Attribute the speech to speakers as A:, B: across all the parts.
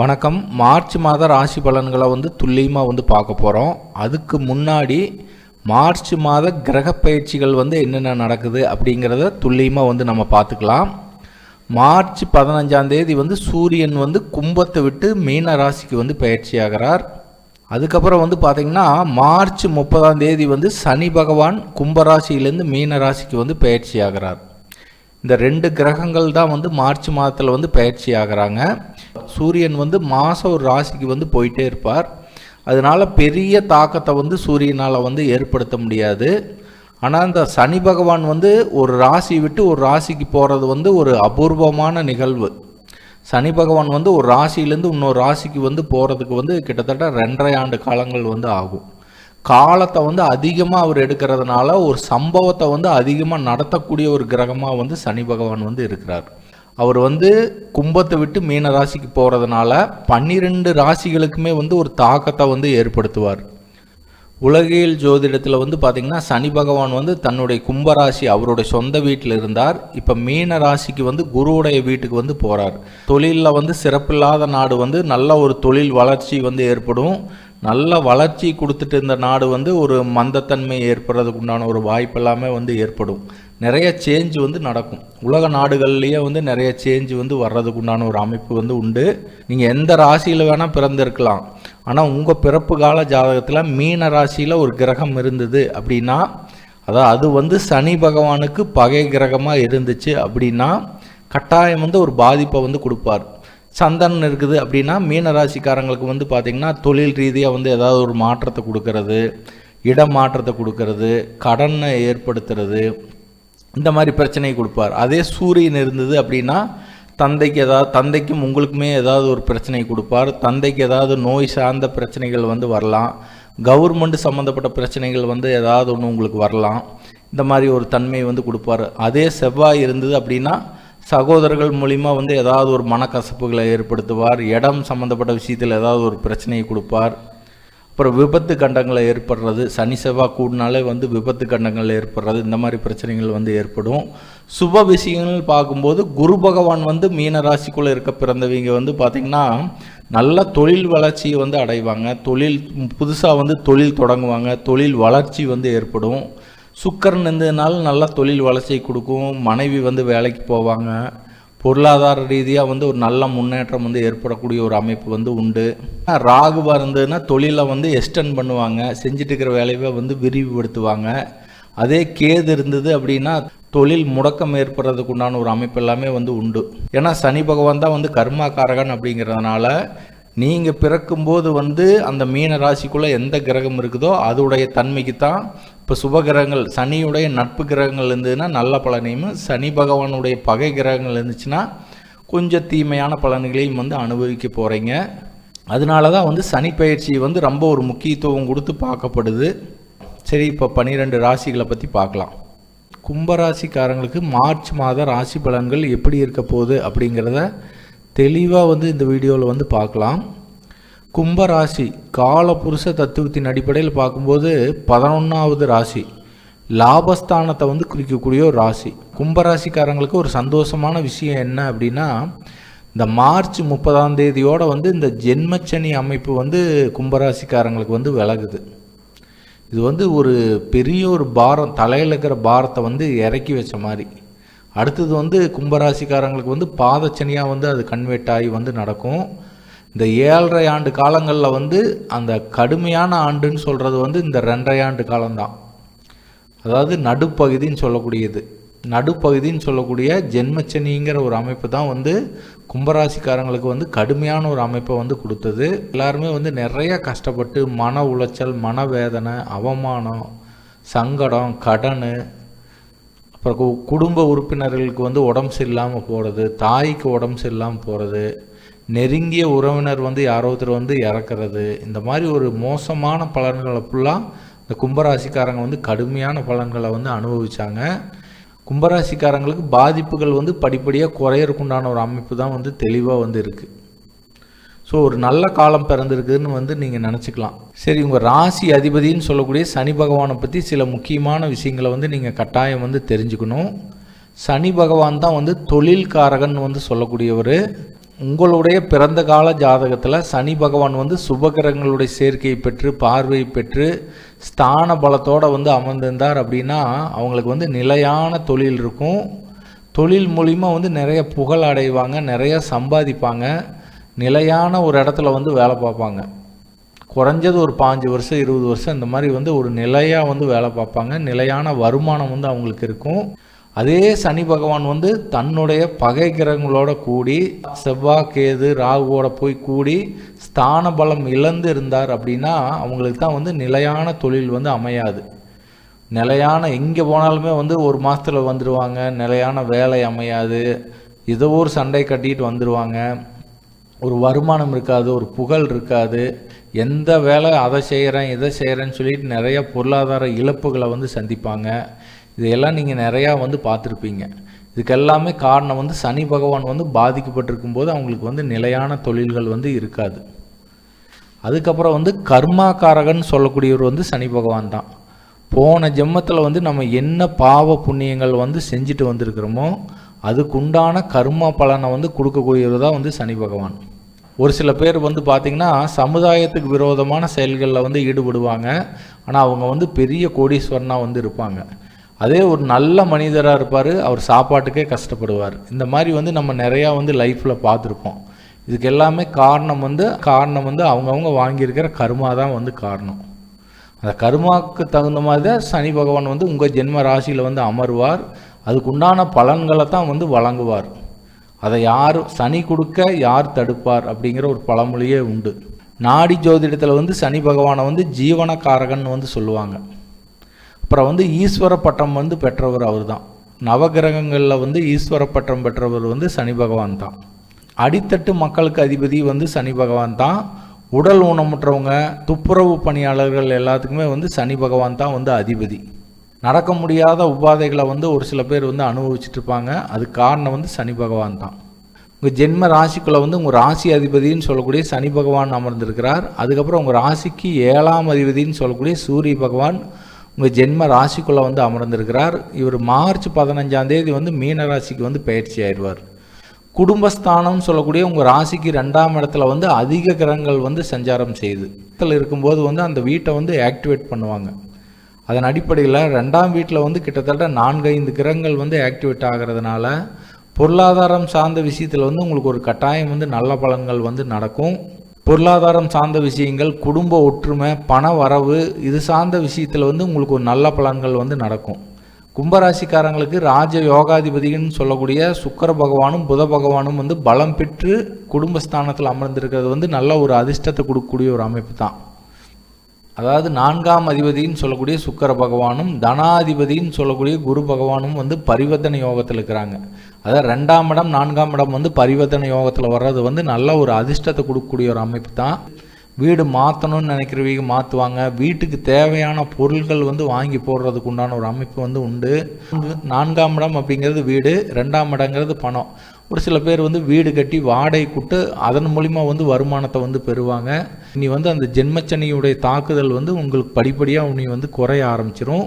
A: வணக்கம். மார்ச் மாத ராசி பலன்களை வந்து துல்லியமாக வந்து பார்க்க போகிறோம் அதுக்கு முன்னாடி மார்ச் மாத கிரக பயிற்சிகள் வந்து என்னென்ன நடக்குது அப்படிங்கிறத துல்லியமாக வந்து நம்ம பார்த்துக்கலாம். மார்ச் பதினஞ்சாந்தேதி வந்து சூரியன் வந்து கும்பத்தை விட்டு மீன ராசிக்கு வந்து பயிற்சி ஆகிறார். அதுக்கப்புறம் வந்து பார்த்திங்கன்னா மார்ச் முப்பதாம் தேதி வந்து சனி பகவான் கும்பராசியிலேருந்து மீன ராசிக்கு வந்து பயிற்சி ஆகிறார். இந்த ரெண்டு கிரகங்கள் தான் வந்து மார்ச் மாதத்தில் வந்து பயிற்சி ஆகிறாங்க. சூரியன் வந்து மாதம் ஒரு ராசிக்கு வந்து போயிட்டே இருப்பார். அதனால பெரிய தாக்கத்தை வந்து சூரியனால் வந்து ஏற்படுத்த முடியாது. ஆனால் இந்த சனி பகவான் வந்து ஒரு ராசி விட்டு ஒரு ராசிக்கு போகிறது வந்து ஒரு அபூர்வமான நிகழ்வு. சனி பகவான் வந்து ஒரு ராசியிலேருந்து இன்னொரு ராசிக்கு வந்து போகிறதுக்கு வந்து கிட்டத்தட்ட ரெண்டரை ஆண்டு காலங்கள் வந்து ஆகும். காலத்தை வந்து அதிகமாக அவர் எடுக்கிறதுனால ஒரு சம்பவத்தை வந்து அதிகமாக நடத்தக்கூடிய ஒரு கிரகமாக வந்து சனி பகவான் வந்து இருக்கிறார். அவர் வந்து கும்பத்தை விட்டு மீன ராசிக்கு போகிறதுனால பன்னிரெண்டு ராசிகளுக்குமே வந்து ஒரு தாக்கத்தை வந்து ஏற்படுத்துவார். உலகியல் ஜோதிடத்தில் வந்து பார்த்திங்கன்னா சனி பகவான் வந்து தன்னுடைய கும்பராசி அவருடைய சொந்த வீட்டில் இருந்தார். இப்போ மீன ராசிக்கு வந்து குருவுடைய வீட்டுக்கு வந்து போகிறார் தொழிலில் வந்து சிறப்பில்லாத நாடு வந்து நல்ல ஒரு தொழில் வளர்ச்சி வந்து ஏற்படும். நல்ல வளர்ச்சி கொடுத்துட்டு இருந்த நாடு வந்து ஒரு மந்தத்தன்மை ஏற்படுறதுக்கு உண்டான ஒரு வாய்ப்பு எல்லாமே வந்து ஏற்படும். நிறைய சேஞ்ச் வந்து நடக்கும். உலக நாடுகள்லேயே வந்து நிறைய சேஞ்ச் வந்து வர்றதுக்கு உண்டான ஒரு அமைப்பு வந்து உண்டு. நீங்கள் எந்த ராசியில் வேணால் பிறந்திருக்கலாம். ஆனால் உங்கள் பிறப்பு கால ஜாதகத்தில் மீன ராசியில் ஒரு கிரகம் இருந்தது அப்படின்னா அதாவது அது வந்து சனி பகவானுக்கு பகை கிரகமாக இருந்துச்சு அப்படின்னா கட்டாயம் வந்து ஒரு பாதிப்பை வந்து கொடுப்பார். சந்தனம் இருக்குது அப்படின்னா மீன ராசிக்காரங்களுக்கு வந்து பார்த்திங்கன்னா தொழில் ரீதியாக வந்து ஏதாவது ஒரு மாற்றத்தை கொடுக்கறது இடம் மாற்றத்தை கொடுக்கறது கடனை ஏற்படுத்துறது இந்த மாதிரி பிரச்சனையை கொடுப்பார். அதே சூரியன் இருந்தது அப்படின்னா தந்தைக்கு ஏதாவது தந்தைக்கும் உங்களுக்குமே ஏதாவது ஒரு பிரச்சனை கொடுப்பார். தந்தைக்கு ஏதாவது நோய் சார்ந்த பிரச்சனைகள் வந்து வரலாம். கவர்மெண்ட் சம்மந்தப்பட்ட பிரச்சனைகள் வந்து ஏதாவது ஒன்று உங்களுக்கு வரலாம். இந்த மாதிரி ஒரு தன்மை வந்து கொடுப்பார். அதே செவ்வாய் இருந்தது அப்படின்னா சகோதரர்கள் மூலிமா வந்து ஏதாவது ஒரு மனக்கசப்புகளை ஏற்படுத்துவார். இடம் சம்மந்தப்பட்ட விஷயத்தில் ஏதாவது ஒரு பிரச்சனையை கொடுப்பார். அப்புறம் விபத்து கண்டங்களை ஏற்படுறது சனி செவ்வாய் கூடினாலே வந்து விபத்து கண்டங்கள் ஏற்படுறது இந்த மாதிரி பிரச்சனைகள் வந்து ஏற்படும். சுப விஷயங்கள் பார்க்கும்போது குரு பகவான் வந்து மீன ராசிக்குள்ளே இருக்க பிறந்தவங்க வந்து பார்த்திங்கன்னா நல்ல தொழில் வளர்ச்சியை வந்து அடைவாங்க. தொழில் புதுசாக வந்து தொழில் தொடங்குவாங்க. தொழில் வளர்ச்சி வந்து ஏற்படும். சுக்கரன் இருந்ததுனால நல்லா தொழில் வளர்ச்சியை கொடுக்கும். மனைவி வந்து வேலைக்கு போவாங்க. பொருளாதார ரீதியாக வந்து ஒரு நல்ல முன்னேற்றம் வந்து ஏற்படக்கூடிய ஒரு அமைப்பு வந்து உண்டு. ராகுவாக இருந்ததுன்னா தொழிலை வந்து எக்ஸ்டெண்ட் பண்ணுவாங்க. செஞ்சுட்டு இருக்கிற வேலையை வந்து விரிவுபடுத்துவாங்க. அதே கேது இருந்தது அப்படின்னா தொழில் முடக்கம் ஏற்படுறதுக்கு உண்டான ஒரு அமைப்பு எல்லாமே வந்து உண்டு. ஏன்னா சனி பகவான் தான் வந்து கர்மாக்காரகன் அப்படிங்கிறதுனால நீங்கள் பிறக்கும்போது வந்து அந்த மீன ராசிக்குள்ளே எந்த கிரகம் இருக்குதோ அதோடைய தன்மைக்கு தான் இப்போ சுப கிரகங்கள் சனியுடைய நட்பு கிரகங்கள் இருந்ததுன்னா நல்ல பலனையும் சனி பகவானுடைய பகை கிரகங்கள் இருந்துச்சுன்னா கொஞ்சம் தீமையான பலன்களையும் வந்து அனுபவிக்க போகிறீங்க அதனால தான் வந்து சனி பயிற்சி வந்து ரொம்ப ஒரு முக்கியத்துவம் கொடுத்து பார்க்கப்படுது. சரி இப்போ பன்னிரெண்டு ராசிகளை பற்றி பார்க்கலாம். கும்பராசிக்காரங்களுக்கு மார்ச் மாத ராசி பலன்கள் எப்படி இருக்க போகுது அப்படிங்கிறத தெளிவாக வந்து இந்த வீடியோவில் வந்து பார்க்கலாம். கும்பராசி காலபுருஷ தத்துவத்தின் அடிப்படையில் பார்க்கும்போது பதினொன்றாவது ராசி லாபஸ்தானத்தை வந்து குறிக்கக்கூடிய ஒரு ராசி. கும்பராசிக்காரங்களுக்கு ஒரு சந்தோஷமான விஷயம் என்ன அப்படின்னா இந்த மார்ச் முப்பதாம் தேதியோட வந்து இந்த ஜென்மச்சனி அமைப்பு வந்து கும்பராசிக்காரங்களுக்கு வந்து விலகுது. இது வந்து ஒரு பெரிய ஒரு பாரம் தலையில் இருக்கிற பாரத்தை வந்து இறக்கி வச்ச மாதிரி. அடுத்தது வந்து கும்பராசிக்காரங்களுக்கு வந்து பாதச்சனியாக வந்து அது கன்வெர்ட் ஆகி வந்து நடக்கும். இந்த ஏழரை ஆண்டு காலங்களில் வந்து அந்த கடுமையான ஆண்டுன்னு சொல்கிறது வந்து இந்த ரெண்டரை ஆண்டு காலம்தான். அதாவது நடுப்பகுதின்னு சொல்லக்கூடியது. நடுப்பகுதின்னு சொல்லக்கூடிய ஜென்மச்சனிங்கிற ஒரு அமைப்பு தான் வந்து கும்பராசிக்காரங்களுக்கு வந்து கடுமையான ஒரு அமைப்பை வந்து கொடுத்தது. எல்லாருமே வந்து நிறைய கஷ்டப்பட்டு மன உளைச்சல் மனவேதனை அவமானம் சங்கடம் கடன் அப்புறம் கு- குடும்ப உறுப்பினர்களுக்கு வந்து உடம்பு சரியில்லாமல் போகிறது தாய்க்கு உடம்பு சரியில்லாமல் போகிறது நெருங்கிய உறவினர் வந்து யாரோ ஒருத்தர் வந்து இறக்குறது இந்த மாதிரி ஒரு மோசமான பலன்களை ஃபுல்லாக இந்த கும்பராசிக்காரங்க வந்து கடுமையான பலன்களை வந்து அனுபவிச்சாங்க. கும்பராசிக்காரங்களுக்கு பாதிப்புகள் வந்து படிப்படியாக குறையறக்குண்டான ஒரு அமைப்பு தான் வந்து தெளிவாக வந்து இருக்குது ஸோ ஒரு நல்ல காலம் பிறந்திருக்குதுன்னு வந்து நீங்கள் நினச்சிக்கலாம். சரி உங்கள் ராசி அதிபதின்னு சொல்லக்கூடிய சனி பகவானை பற்றி சில முக்கியமான விஷயங்களை வந்து நீங்கள் கட்டாயம் வந்து தெரிஞ்சுக்கணும். சனி பகவான் தான் வந்து தொழில்காரகன் வந்து சொல்லக்கூடியவர். உங்களுடைய பிறந்த கால ஜாதகத்தில் சனி பகவான் வந்து சுபகிரகங்களுடைய சேர்க்கையை பெற்று பார்வையை பெற்று ஸ்தான பலத்தோடு வந்து அமர்ந்திருந்தார் அப்படின்னா அவங்களுக்கு வந்து நிலையான தொழில் இருக்கும். தொழில் மூலிமா வந்து நிறைய புகழ் அடைவாங்க நிறைய சம்பாதிப்பாங்க. நிலையான ஒரு இடத்துல வந்து வேலை பார்ப்பாங்க. குறைஞ்சது ஒரு பாஞ்சு வருஷம் இருபது வருஷம் இந்த மாதிரி வந்து ஒரு நிலையாக வந்து வேலை பார்ப்பாங்க. நிலையான வருமானம் வந்து அவங்களுக்கு இருக்கும். அதே சனி பகவான் வந்து தன்னுடைய பகை கிரகங்களோட கூடி செவ்வாய் கேது ராகுவோட போய் கூடி ஸ்தான பலம் இழந்து இருந்தார் அப்படின்னா அவங்களுக்கு தான் வந்து நிலையான தொழில் வந்து அமையாது. நிலையான எங்கே போனாலுமே வந்து ஒரு மாதத்தில் வந்துடுவாங்க நிலையான வேலை அமையாது. ஏதோ ஒரு சண்டை கட்டிட்டு வந்துடுவாங்க ஒரு வருமானம் இருக்காது ஒரு புகழ் இருக்காது. எந்த வேலை அதை செய்கிறேன் இதை செய்கிறேன்னு சொல்லிட்டு நிறைய பொருளாதார இழப்புகளை வந்து சந்திப்பாங்க. இதையெல்லாம் நீங்கள் நிறையா வந்து பார்த்துருப்பீங்க. இதுக்கெல்லாமே காரணம் வந்து சனி பகவான் வந்து பாதிக்கப்பட்டிருக்கும் போது அவங்களுக்கு வந்து நிலையான தொழில்கள் வந்து இருக்காது. அதுக்கப்புறம் வந்து கர்மாக்காரகன் சொல்லக்கூடியவர் வந்து சனி பகவான் தான். போன ஜென்மத்தில் வந்து நம்ம என்ன பாவ புண்ணியங்கள் வந்து செஞ்சுட்டு வந்திருக்கிறோமோ அதுக்குண்டான கர்ம பலனை வந்து கொடுக்கக்கூடியவர் தான் வந்து சனி பகவான். ஒரு சில பேர் வந்து பார்த்திங்கன்னா சமுதாயத்துக்கு விரோதமான செயல்களில் வந்து ஈடுபடுவாங்க. ஆனால் அவங்க வந்து பெரிய கோடீஸ்வரனாக வந்து இருப்பாங்க. அதே ஒரு நல்ல மனிதராக இருப்பார் அவர் சாப்பாட்டுக்கே கஷ்டப்படுவார். இந்த மாதிரி வந்து நம்ம நிறையா வந்து லைஃப்பில் பார்த்துருப்போம் இதுக்கு எல்லாமே காரணம் வந்து காரணம் வந்து அவங்கவுங்க வாங்கியிருக்கிற கருமா தான் வந்து காரணம். அந்த கருமாவுக்கு தகுந்த மாதிரி தான் சனி பகவான் வந்து உங்கள் ஜென்ம ராசியில் வந்து அமர்வார். அதுக்குண்டான பலன்களை தான் வந்து வழங்குவார். அதை யார் சனி கொடுக்க யார் தடுப்பார் அப்படிங்கிற ஒரு பழமொழியே உண்டு. நாடி ஜோதிடத்தில் வந்து சனி பகவானை வந்து ஜீவனக்காரகன் வந்து சொல்லுவாங்க. அப்புறம் வந்து ஈஸ்வர பட்டம் வந்து பெற்றவர் அவர் தான் நவகிரகங்களில் வந்து ஈஸ்வர பட்டம் பெற்றவர் வந்து சனி பகவான் தான். அடித்தட்டு மக்களுக்கு அதிபதி வந்து சனி பகவான் தான். உடல் ஊனமுற்றவங்க துப்புரவு பணியாளர்கள் எல்லாத்துக்குமே வந்து சனி பகவான் தான் வந்து அதிபதி. நடக்க முடியாத உபாதைகளை வந்து ஒரு சில பேர் வந்து அனுபவிச்சுட்டு இருப்பாங்க அது காரணம் வந்து சனி பகவான் தான். உங்கள் ஜென்ம ராசிக்குள்ளே வந்து உங்கள் ராசி அதிபதினு சொல்லக்கூடிய சனி பகவான் அமர்ந்திருக்கிறார். அதுக்கப்புறம் உங்கள் ராசிக்கு ஏழாம் அதிபதினு சொல்லக்கூடிய சூரிய பகவான் உங்கள் ஜென்ம ராசிக்குள்ளே வந்து அமர்ந்திருக்கிறார். இவர் மார்ச் பதினஞ்சாந்தேதி வந்து மீன ராசிக்கு வந்து பயிற்சி ஆயிடுவார். குடும்பஸ்தானம் சொல்லக்கூடிய உங்கள் ராசிக்கு ரெண்டாம் இடத்துல வந்து அதிக கிரகங்கள் வந்து சஞ்சாரம் செய்யுது இடத்துல இருக்கும்போது வந்து அந்த வீட்டை வந்து ஆக்டிவேட் பண்ணுவாங்க. அதன் அடிப்படையில் ரெண்டாம் வீட்டில் வந்து கிட்டத்தட்ட நான்கு ஐந்து கிரகங்கள் வந்து ஆக்டிவேட் ஆகிறதுனால பொருளாதாரம் சார்ந்த விஷயத்தில் வந்து உங்களுக்கு ஒரு கட்டாயம் வந்து நல்ல பலன்கள் வந்து நடக்கும். பொருளாதாரம் சார்ந்த விஷயங்கள் குடும்ப ஒற்றுமை பண வரவு இது சார்ந்த விஷயத்தில் வந்து உங்களுக்கு ஒரு நல்ல பலன்கள் வந்து நடக்கும். கும்பராசிக்காரங்களுக்கு ராஜ யோகாதிபதின்னு சொல்லக்கூடிய சுக்கர பகவானும் புத பகவானும் வந்து பலம் பெற்று குடும்பஸ்தானத்தில் அமர்ந்திருக்கிறது வந்து நல்ல ஒரு அதிர்ஷ்டத்தை கொடுக்கக்கூடிய ஒரு அமைப்பு தான். அதாவது நான்காம் அதிபதினு சொல்லக்கூடிய சுக்கர பகவானும் தனாதிபதினு சொல்லக்கூடிய குரு பகவானும் வந்து பரிவர்த்தனை யோகத்தில் இருக்கிறாங்க. அதாவது ரெண்டாம் இடம் நான்காம் இடம் வந்து பரிவர்த்தனை யோகத்தில் வர்றது வந்து நல்ல ஒரு அதிர்ஷ்டத்தை கொடுக்கக்கூடிய ஒரு அமைப்பு தான். வீடு மாற்றணும்னு நினைக்கிறவங்க மாற்றுவாங்க வீட்டுக்கு தேவையான பொருள்கள் வந்து வாங்கி போடுறதுக்கு உண்டான ஒரு அமைப்பு வந்து உண்டு. நான்காம் இடம் அப்படிங்கிறது வீடு ரெண்டாம் இடங்கிறது பணம். ஒரு சில பேர் வந்து வீடு கட்டி வாடகை கூட்டு அதன் மூலிமா வந்து வருமானத்தை வந்து பெறுவாங்க. இனி வந்து அந்த ஜென்மச்சனியுடைய தாக்குதல் வந்து உங்களுக்கு படிப்படியாக உனி வந்து குறைய ஆரம்பிச்சிரும்.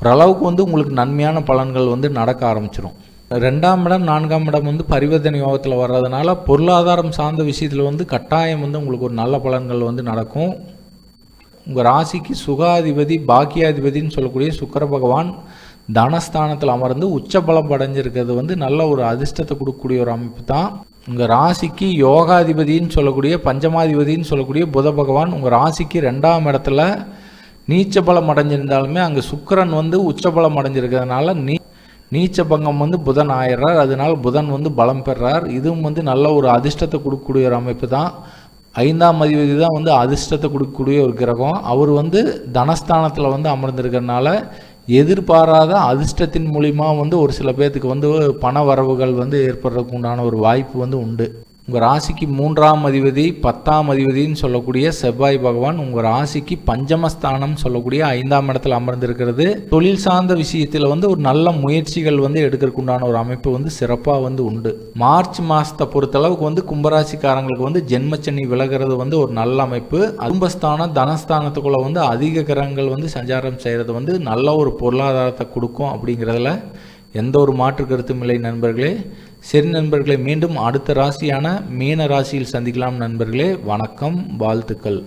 A: ஓரளவுக்கு வந்து உங்களுக்கு நன்மையான பலன்கள் வந்து நடக்க ஆரம்பிச்சிரும். ரெண்டாம் இடம் நான்காம் இடம் வந்து பரிவர்த்தனை யோகத்தில் வர்றதுனால பொருளாதாரம் சார்ந்த விஷயத்தில் வந்து கட்டாயம் வந்து உங்களுக்கு ஒரு நல்ல பலன்கள் வந்து நடக்கும். உங்கள் ராசிக்கு சுகாதிபதி பாக்கியாதிபதினு சொல்லக்கூடிய சுக்கர பகவான் தனஸ்தானத்தில் அமர்ந்து உச்சபலம் அடைஞ்சிருக்கிறது வந்து நல்ல ஒரு அதிர்ஷ்டத்தை கொடுக்கக்கூடிய ஒரு அமைப்பு தான். உங்கள் ராசிக்கு யோகாதிபதினு சொல்லக்கூடிய பஞ்சமாதிபதினு சொல்லக்கூடிய புத பகவான் உங்கள் ராசிக்கு ரெண்டாம் இடத்துல நீச்ச பலம் அடைஞ்சிருந்தாலுமே அங்கே சுக்கரன் வந்து உச்சபலம் அடைஞ்சிருக்கிறதுனால நீ நீச்ச பங்கம் வந்து புதன் ஆயிடுறார். அதனால் புதன் வந்து பலம் பெறார். இதுவும் வந்து நல்ல ஒரு அதிர்ஷ்டத்தை கொடுக்கக்கூடிய ஒரு அமைப்பு தான். ஐந்தாம் அதிபதி தான் வந்து அதிர்ஷ்டத்தை கொடுக்கக்கூடிய ஒரு கிரகம். அவர் வந்து தனஸ்தானத்தில் வந்து அமர்ந்திருக்கிறதுனால எதிர்பாராத அதிர்ஷ்டத்தின் மூலிமா வந்து ஒரு சில பேர்த்துக்கு வந்து பண வரவுகள் வந்து ஏற்படுறதுக்கு உண்டான ஒரு வாய்ப்பு வந்து உண்டு. உங்கள் ராசிக்கு மூன்றாம் அதிபதி பத்தாம் அதிபதினு சொல்லக்கூடிய செவ்வாய் பகவான் உங்கள் ராசிக்கு பஞ்சமஸ்தானம் சொல்லக்கூடிய ஐந்தாம் இடத்துல அமர்ந்திருக்கிறது. தொழில் சார்ந்த விஷயத்தில் வந்து ஒரு நல்ல முயற்சிகள் வந்து எடுக்கிறதுக்குண்டான ஒரு அமைப்பு வந்து சிறப்பாக வந்து உண்டு. மார்ச் மாதத்தை பொறுத்தளவுக்கு வந்து கும்பராசிக்காரங்களுக்கு வந்து ஜென்மச்சனி விலகிறது வந்து ஒரு நல்ல அமைப்பு. கும்பஸ்தானம் தனஸ்தானத்துக்குள்ள வந்து அதிக கிரகங்கள் வந்து சஞ்சாரம் செய்கிறது வந்து நல்ல ஒரு பொருளாதாரத்தை கொடுக்கும் அப்படிங்கிறதுல எந்த ஒரு மாற்று கருத்தும் இல்லை நண்பர்களே. சரி நண்பர்களை மீண்டும் அடுத்த ராசியான மீன ராசியில் சந்திக்கலாம் நண்பர்களே. வணக்கம் வாழ்த்துக்கள்.